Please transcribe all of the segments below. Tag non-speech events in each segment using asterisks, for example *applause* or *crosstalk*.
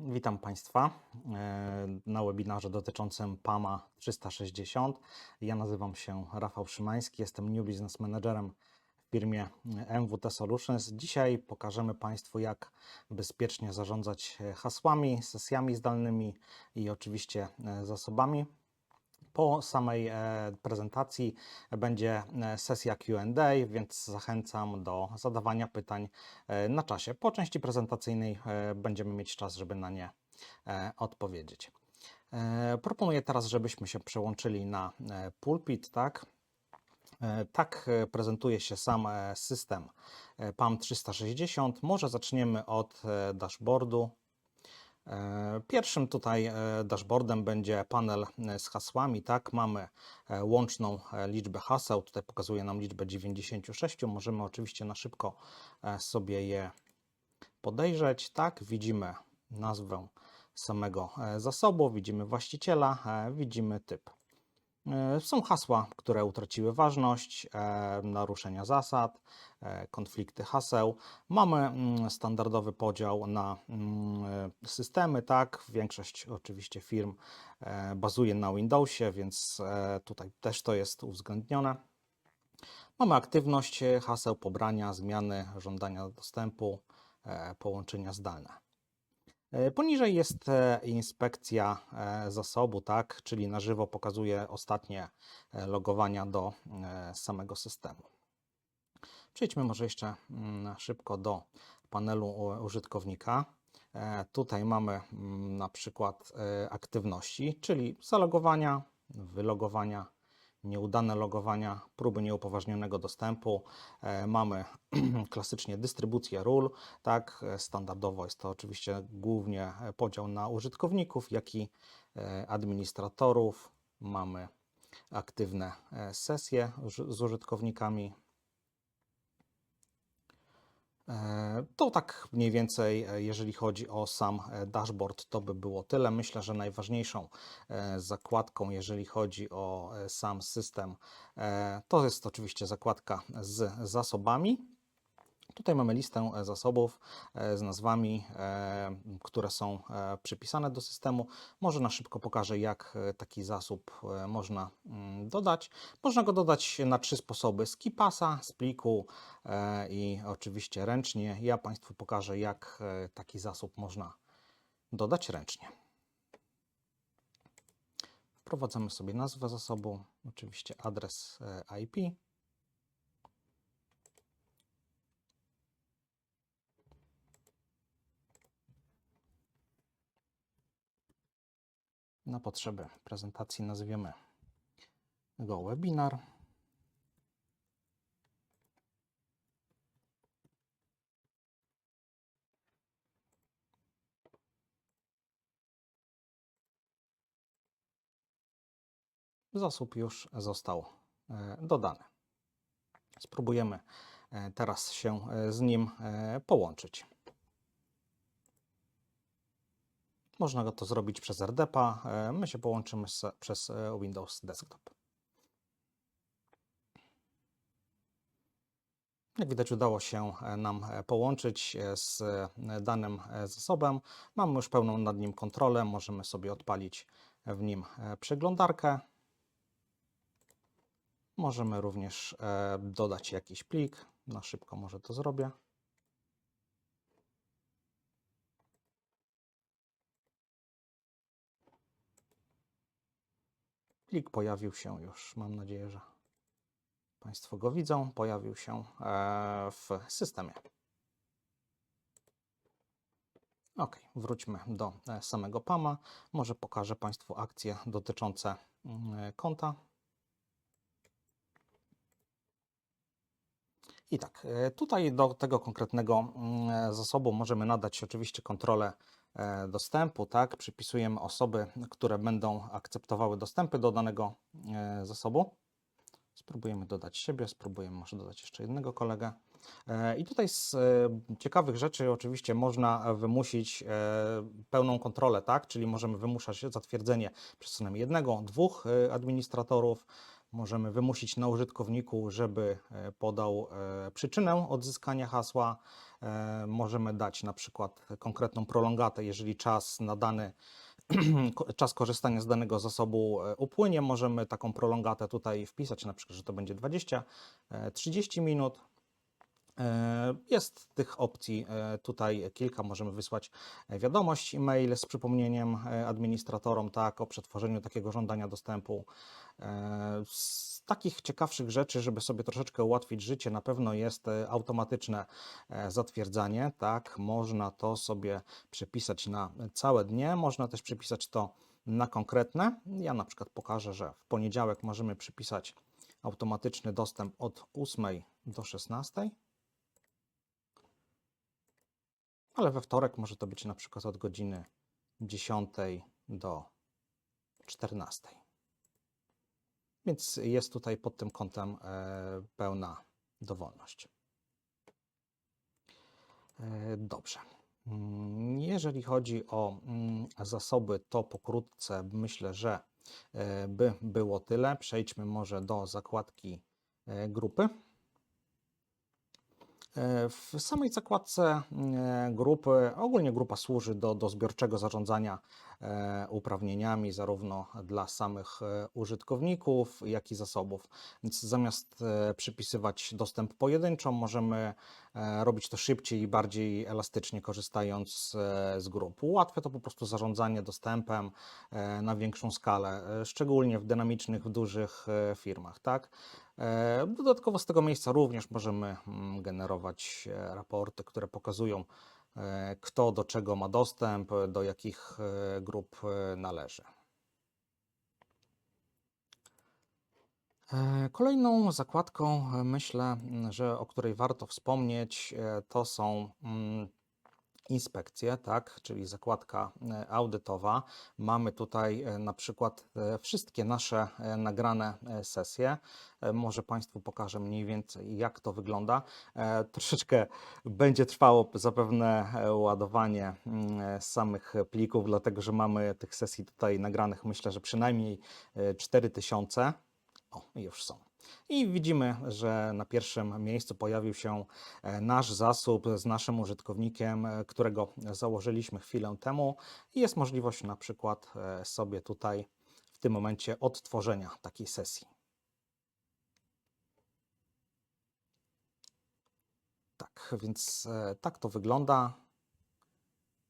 Witam Państwa e, na webinarze dotyczącym PAMA 360. Ja nazywam się Rafał Szymański, jestem New Business Managerem w firmie MWT Solutions. Dzisiaj pokażemy Państwu, jak bezpiecznie zarządzać hasłami, sesjami zdalnymi i oczywiście zasobami. Po samej e, prezentacji będzie e, sesja QA, więc zachęcam do zadawania pytań e, na czasie. Po części prezentacyjnej będziemy mieć czas, żeby na nie odpowiedzieć. Proponuję teraz, żebyśmy się przełączyli na pulpit, tak? Tak prezentuje się sam system PAM 360. Może zaczniemy od dashboardu. E, Pierwszym tutaj e, dashboardem będzie panel e, z hasłami. Tak, mamy łączną liczbę haseł. Tutaj pokazuje nam liczbę 96. Możemy oczywiście na szybko sobie je podejrzeć. Tak, widzimy nazwę samego zasobu, widzimy właściciela, widzimy typ. E, Są hasła, które utraciły ważność, e, naruszenia zasad, e, konflikty haseł. Mamy mm, standardowy podział na mm, systemy, tak. Większość oczywiście firm bazuje na Windowsie, więc tutaj też to jest uwzględnione. Mamy aktywność haseł, pobrania, zmiany, żądania dostępu, połączenia zdalne. E, Poniżej jest e, inspekcja e, zasobu, tak, czyli na żywo pokazuje ostatnie logowania do samego systemu. Przejdźmy może jeszcze mm, szybko do panelu użytkownika. Tutaj mamy mm, na przykład aktywności, czyli zalogowania, wylogowania, nieudane logowania, próby nieupoważnionego dostępu. E, Mamy *clears throat* klasycznie dystrybucję ról, tak, e, standardowo jest to oczywiście głównie e, podział na użytkowników, jak i administratorów. Mamy aktywne sesje z użytkownikami. E, To tak mniej więcej, e, jeżeli chodzi o sam e, dashboard, to by było tyle. Myślę, że najważniejszą zakładką, jeżeli chodzi o sam system, to jest oczywiście zakładka z zasobami. Tutaj mamy listę e, zasobów e, z nazwami, e, które są przypisane do systemu. Może na szybko pokażę, jak taki zasób można mm, dodać. Można go dodać na trzy sposoby: z keypassa, z pliku i oczywiście ręcznie. Ja Państwu pokażę, jak taki zasób można dodać ręcznie. Wprowadzamy sobie nazwę zasobu, oczywiście adres IP. Na potrzeby prezentacji nazwiemy go webinar. Zasób już został e, dodany. Spróbujemy e, teraz się e, z nim połączyć. Można to zrobić przez RDP-a. e, My się połączymy z, przez e, Windows Desktop. Jak widać, udało się e, nam połączyć z danym zasobem. Mamy już pełną nad nim kontrolę. Możemy sobie odpalić w nim przeglądarkę. Możemy również dodać jakiś plik. Na szybko może to zrobię. Plik pojawił się już, mam nadzieję, że Państwo go widzą. Pojawił się e, w systemie. Ok, wróćmy do e, samego PAMA. Może pokażę Państwu akcje dotyczące mm, konta. I tak, e, tutaj do tego konkretnego mm, zasobu możemy nadać oczywiście kontrolę e, dostępu, tak? Przypisujemy osoby, które będą akceptowały dostępy do danego e, zasobu. Spróbujemy dodać siebie, spróbujemy może dodać jeszcze jednego kolegę. E, I tutaj z e, ciekawych rzeczy oczywiście można wymusić e, pełną kontrolę, tak? Czyli możemy wymuszać zatwierdzenie przez co najmniej jednego, dwóch e, administratorów. Możemy wymusić na użytkowniku, żeby e, podał e, przyczynę odzyskania hasła. E, Możemy dać na przykład konkretną prolongatę, jeżeli czas na dany *clears throat* czas korzystania z danego zasobu e, upłynie, możemy taką prolongatę tutaj wpisać, na przykład, że to będzie 20, e, 30 minut. Jest tych opcji tutaj kilka. Możemy wysłać wiadomość e-mail z przypomnieniem administratorom tak, o przetworzeniu takiego żądania dostępu. Takich ciekawszych rzeczy, żeby sobie troszeczkę ułatwić życie, na pewno jest e, automatyczne e, zatwierdzanie. Tak, można to sobie przepisać na całe dnie, można też przepisać to na konkretne. Ja na przykład pokażę, że w poniedziałek możemy przypisać automatyczny dostęp od 8 do 16. ale we wtorek może to być na przykład od godziny 10 do 14. Więc jest tutaj pod tym kątem e, pełna dowolność. E, Dobrze. Mm, Jeżeli chodzi o mm, zasoby, to pokrótce myślę, że e, by było tyle. Przejdźmy może do zakładki grupy. W samej zakładce grupy, ogólnie grupa służy do, do zbiorczego zarządzania uprawnieniami zarówno dla samych e, użytkowników, jak i zasobów. Więc zamiast e, przypisywać dostęp pojedynczo, możemy e, robić to szybciej i bardziej elastycznie, korzystając e, z grup. Ułatwia to po prostu zarządzanie dostępem e, na większą skalę, e, szczególnie w dynamicznych, w dużych e, firmach. Tak? E, Dodatkowo z tego miejsca również możemy mm, generować e, raporty, które pokazują, e, kto do czego ma dostęp, do jakich e, grup e, należy. E, Kolejną zakładką, e, myślę, że o której warto wspomnieć, e, to są inspekcje, tak, czyli zakładka e, audytowa. Mamy tutaj e, na przykład e, wszystkie nasze nagrane sesje. Może Państwu pokażę mniej więcej, jak to wygląda. Troszeczkę będzie trwało zapewne ładowanie mm, samych plików, dlatego że mamy tych sesji tutaj nagranych, myślę, że przynajmniej e, 4000. O, już są. I widzimy, że na pierwszym miejscu pojawił się e, nasz zasób z naszym użytkownikiem, e, którego założyliśmy chwilę temu. Jest możliwość na przykład e, sobie tutaj w tym momencie odtworzenia takiej sesji. Tak, więc tak to wygląda.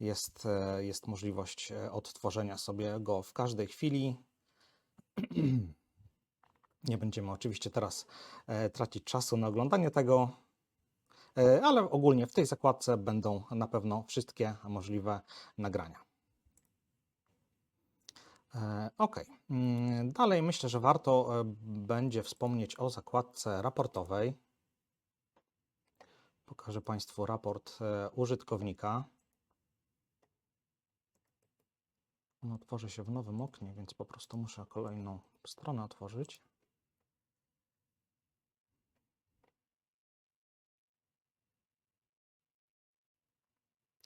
Jest, jest możliwość odtworzenia sobie go w każdej chwili. *clears throat* Nie będziemy oczywiście teraz e, tracić czasu na oglądanie tego, e, ale ogólnie w tej zakładce będą na pewno wszystkie możliwe nagrania. E, Ok. Mm, Dalej myślę, że warto będzie wspomnieć o zakładce raportowej. Pokażę Państwu raport użytkownika. On otworzy się w nowym oknie, więc po prostu muszę kolejną stronę otworzyć.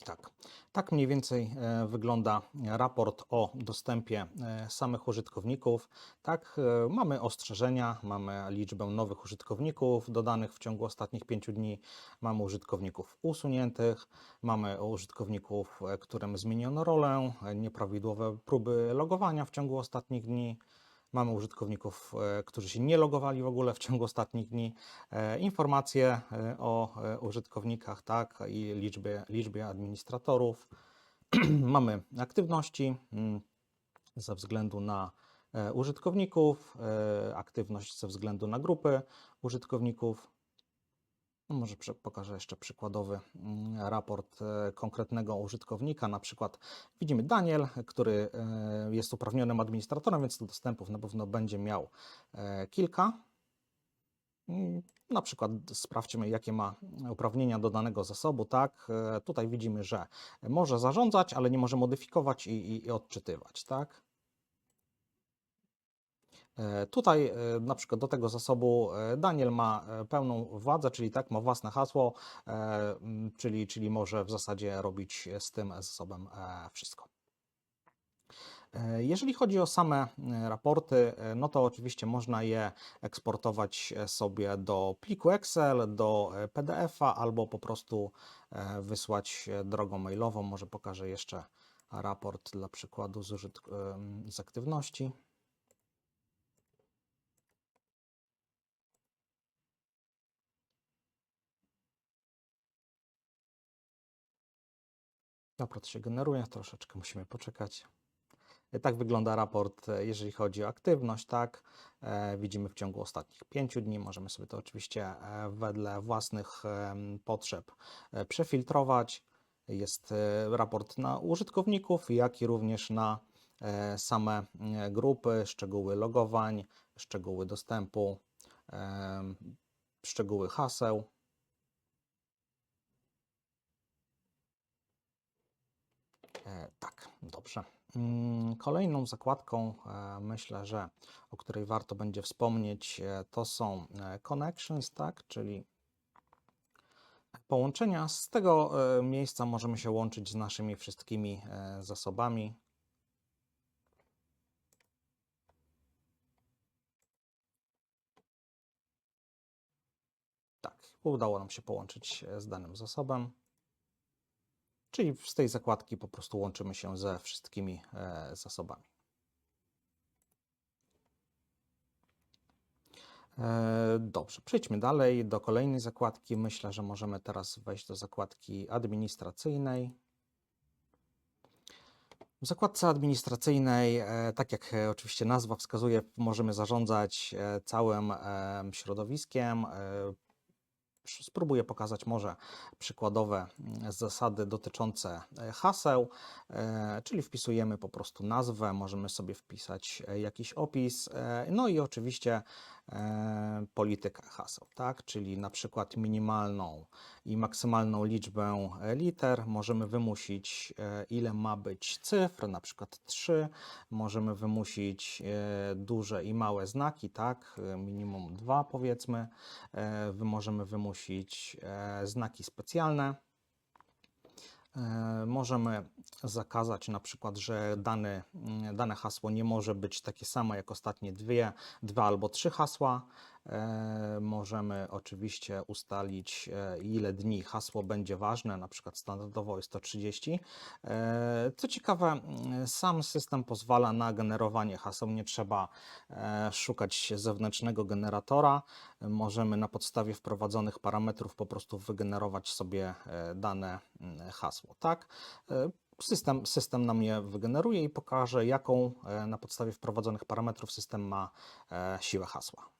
I tak, tak mniej więcej e, wygląda raport o dostępie e, samych użytkowników. Tak, e, mamy ostrzeżenia, mamy liczbę nowych użytkowników dodanych w ciągu ostatnich pięciu dni, mamy użytkowników usuniętych, mamy użytkowników, którym zmieniono rolę, nieprawidłowe próby logowania w ciągu ostatnich dni. Mamy użytkowników, e, którzy się nie logowali w ogóle w ciągu ostatnich dni. E, Informacje e, o użytkownikach, tak, i liczbie, liczbie administratorów. *clears throat* Mamy aktywności mm, ze względu na użytkowników, aktywność ze względu na grupy użytkowników. No może pokażę jeszcze przykładowy mm, raport e, konkretnego użytkownika. Na przykład widzimy Daniel, który e, jest uprawnionym administratorem, więc dostępów na pewno będzie miał e, kilka. Na przykład sprawdźmy, jakie ma uprawnienia do danego zasobu. Tak, tutaj widzimy, że może zarządzać, ale nie może modyfikować i, i, i odczytywać. Tak. E, Tutaj e, na przykład do tego zasobu e, Daniel ma pełną władzę, czyli tak, ma własne hasło, czyli, czyli może w zasadzie robić z tym zasobem wszystko. Jeżeli chodzi o same raporty, no to oczywiście można je eksportować sobie do pliku Excel, do PDF-a albo po prostu wysłać drogą mailową. Może pokażę jeszcze raport dla przykładu z, z aktywności. Raport się generuje, troszeczkę musimy poczekać. E, Tak wygląda raport, e, jeżeli chodzi o aktywność, tak. E, Widzimy w ciągu ostatnich pięciu dni. Możemy sobie to oczywiście wedle własnych potrzeb przefiltrować. Jest raport na użytkowników, jak i również na same grupy, szczegóły logowań, szczegóły dostępu, szczegóły haseł. Tak, dobrze. Mm, Kolejną zakładką, e, myślę, że o której warto będzie wspomnieć, e, to są e, connections, tak, czyli połączenia. Z tego e, miejsca możemy się łączyć z naszymi wszystkimi e, zasobami. Tak, udało nam się połączyć e, z danym zasobem. Czyli z tej zakładki po prostu łączymy się ze wszystkimi e, zasobami. E, Dobrze, przejdźmy dalej do kolejnej zakładki. Myślę, że możemy teraz wejść do zakładki administracyjnej. W zakładce administracyjnej, e, tak jak oczywiście nazwa wskazuje, możemy zarządzać całym em, środowiskiem. Spróbuję pokazać może przykładowe mm, zasady dotyczące e, haseł, e, czyli wpisujemy po prostu nazwę, możemy sobie wpisać e, jakiś opis, no i oczywiście politykę haseł, tak? Czyli na przykład minimalną i maksymalną liczbę e, liter, możemy wymusić e, ile ma być cyfr, na przykład 3, możemy wymusić e, duże i małe znaki, tak? E, Minimum 2 powiedzmy, E, możemy wymusić e, znaki specjalne. E, Możemy zakazać na przykład, że dany, mm, dane hasło nie może być takie samo jak ostatnie dwie, dwa albo trzy hasła. E, Możemy oczywiście ustalić, e, ile dni hasło będzie ważne, na przykład standardowo jest to 30. E, Co ciekawe, sam system pozwala na generowanie haseł, nie trzeba szukać zewnętrznego generatora. Możemy na podstawie wprowadzonych parametrów po prostu wygenerować sobie dane hasło, tak? System, system nam je wygeneruje i pokaże, jaką na podstawie wprowadzonych parametrów system ma siłę hasła.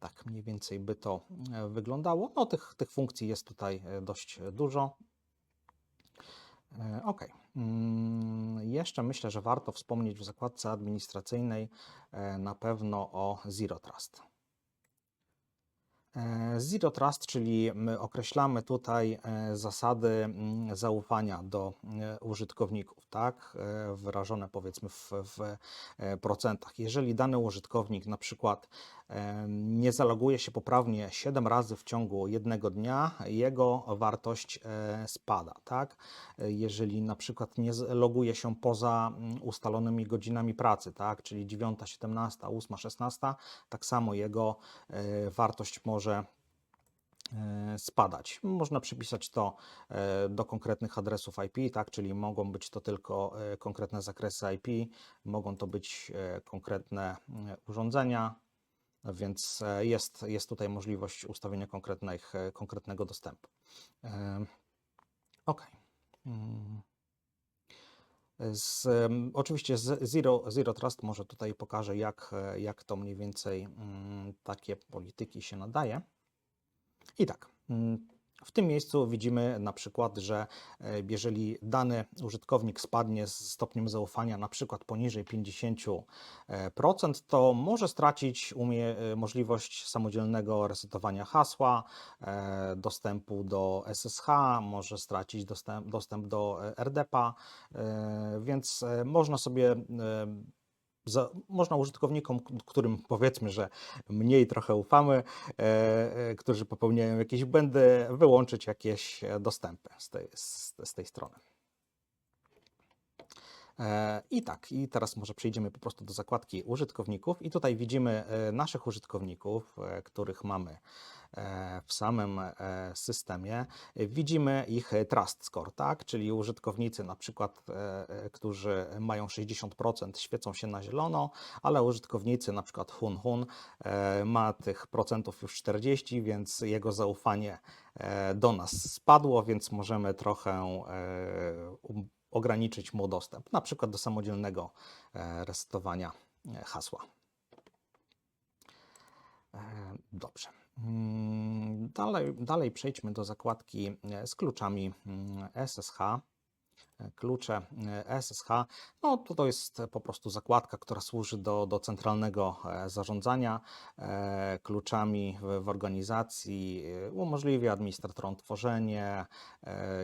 Tak mniej więcej by to e, wyglądało. No, tych, tych funkcji jest tutaj e, dość e, dużo. Ok. Mm, Jeszcze myślę, że warto wspomnieć w zakładce administracyjnej na pewno o Zero Trust. E, Zero Trust, czyli my określamy tutaj e, zasady mm, zaufania do e, użytkowników, tak? Wyrażone powiedzmy w, w procentach. Jeżeli dany użytkownik na przykład nie zaloguje się poprawnie 7 razy w ciągu jednego dnia, jego wartość spada, tak? Jeżeli na przykład nie loguje się poza mm, ustalonymi godzinami pracy, tak? Czyli 9, 17, 8, 16, tak samo jego wartość może e, spadać. Można przypisać to e, do konkretnych adresów IP, tak, czyli mogą być to tylko e, konkretne zakresy IP, mogą to być konkretne urządzenia, więc jest, jest tutaj możliwość ustawienia konkretnych, konkretnego dostępu. Ok. Z, oczywiście Zero, Zero Trust może tutaj pokażę, jak, jak to mniej więcej mm, takie polityki się nadaje. I tak, mm, w tym miejscu widzimy na przykład, że e, jeżeli dany użytkownik spadnie z stopniem zaufania na przykład poniżej 50%, to może stracić umie, e, możliwość samodzielnego resetowania hasła, e, dostępu do SSH, może stracić dostęp, dostęp do e, RDP-a, e, więc e, można sobie e, za, można użytkownikom, którym powiedzmy, że mniej trochę ufamy, e, e, którzy popełniają jakieś błędy, wyłączyć jakieś dostępy z tej, z, z tej strony. E, I tak, i teraz może przejdziemy po prostu do zakładki użytkowników i tutaj widzimy e, naszych użytkowników, których mamy w samym e, systemie. E, Widzimy ich e, trust score, tak? Czyli użytkownicy na przykład, e, e, którzy mają 60% świecą się na zielono, ale użytkownicy na przykład Hun Hun e, ma tych procentów już 40, więc jego zaufanie e, do nas spadło, więc możemy trochę e, um- ograniczyć mu dostęp, na przykład do samodzielnego e, resetowania e, hasła. E, Dobrze. Mm, Dalej, dalej przejdźmy do zakładki e, z kluczami mm, SSH. E, Klucze e, SSH, no to, to jest po prostu zakładka, która służy do, do centralnego zarządzania kluczami w, w organizacji. Umożliwia administratorom tworzenie,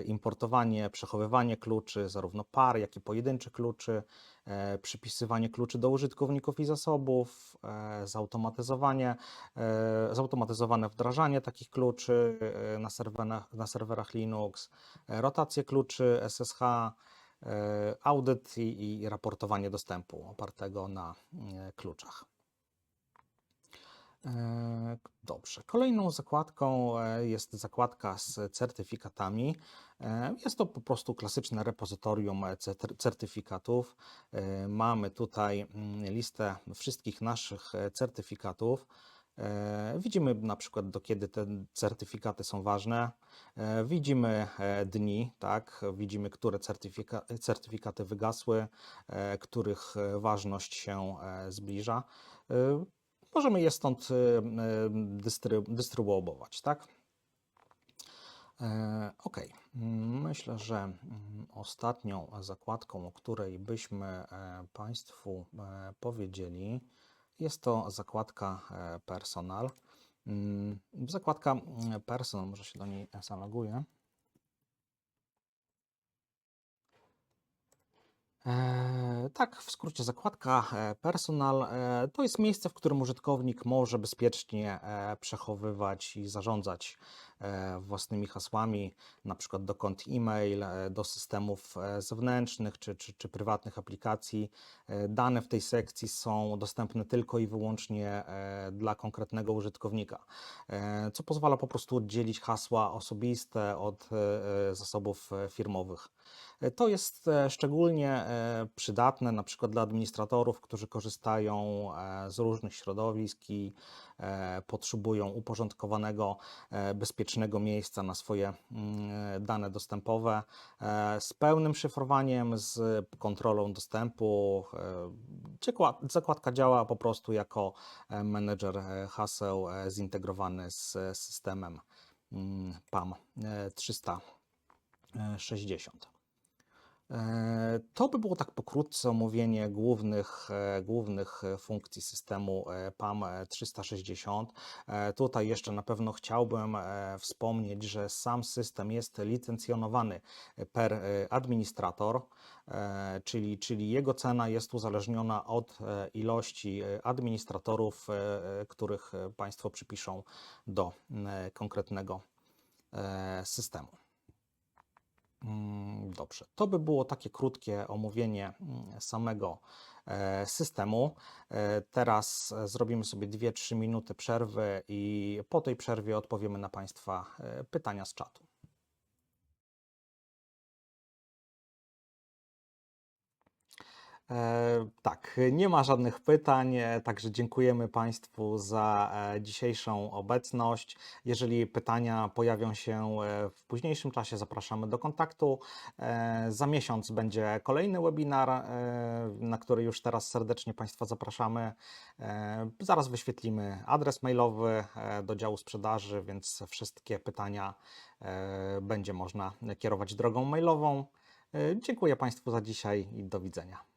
importowanie, przechowywanie kluczy, zarówno par, jak i pojedynczych kluczy, przypisywanie kluczy do użytkowników i zasobów, e, zautomatyzowanie, e, zautomatyzowane wdrażanie takich kluczy e, na serwerach, na serwerach Linux, e, rotację kluczy SSH, e, audyt i, i raportowanie dostępu opartego na e, kluczach. E, Dobrze. Kolejną zakładką e, jest zakładka z certyfikatami. E, Jest to po prostu klasyczne repozytorium cer- certyfikatów. Mamy tutaj mm, listę wszystkich naszych certyfikatów. Widzimy na przykład do kiedy te certyfikaty są ważne. Widzimy dni, tak? Widzimy, które certyfika certyfikaty wygasły, których ważność się zbliża. Możemy je stąd e, e, dystry, dystrybuować, tak? E, Ok. Myślę, że mm, ostatnią zakładką, o której byśmy Państwu powiedzieli, jest to zakładka personal. Mm, Zakładka personal, może się do niej zaloguję. Tak, w skrócie zakładka e, personal e, to jest miejsce, w którym użytkownik może bezpiecznie e, przechowywać i zarządzać e, własnymi hasłami, na przykład do kont e-mail, e, do systemów e, zewnętrznych czy, czy, czy prywatnych aplikacji. E, Dane w tej sekcji są dostępne tylko i wyłącznie e, dla konkretnego użytkownika, e, co pozwala po prostu oddzielić hasła osobiste od e, e, zasobów e, firmowych. E, To jest e, szczególnie e, przydatne na przykład dla administratorów, którzy korzystają z różnych środowisk i potrzebują uporządkowanego, bezpiecznego miejsca na swoje mm, dane dostępowe z pełnym szyfrowaniem, z kontrolą dostępu. Zakład- Zakładka działa po prostu jako menedżer haseł zintegrowany z systemem mm, PAM e, 360. E, To by było tak pokrótce omówienie głównych, e, głównych e, funkcji systemu PAM e, 360. E, Tutaj jeszcze na pewno chciałbym wspomnieć, że sam system jest licencjonowany per administrator, czyli, czyli jego cena jest uzależniona od ilości administratorów, których Państwo przypiszą do konkretnego systemu. Mm, Dobrze, to by było takie krótkie omówienie mm, samego e, systemu. E, Teraz e, zrobimy sobie 2-3 minuty przerwy i po tej przerwie odpowiemy na Państwa pytania z czatu. Tak, nie ma żadnych pytań, e, także dziękujemy Państwu za e, dzisiejszą obecność. Jeżeli pytania pojawią się e, w późniejszym czasie, zapraszamy do kontaktu. E, Za miesiąc będzie kolejny webinar, e, na który już teraz serdecznie Państwa zapraszamy. E, Zaraz wyświetlimy adres mailowy e, do działu sprzedaży, więc wszystkie pytania e, będzie można kierować drogą mailową. E, Dziękuję Państwu za dzisiaj i do widzenia.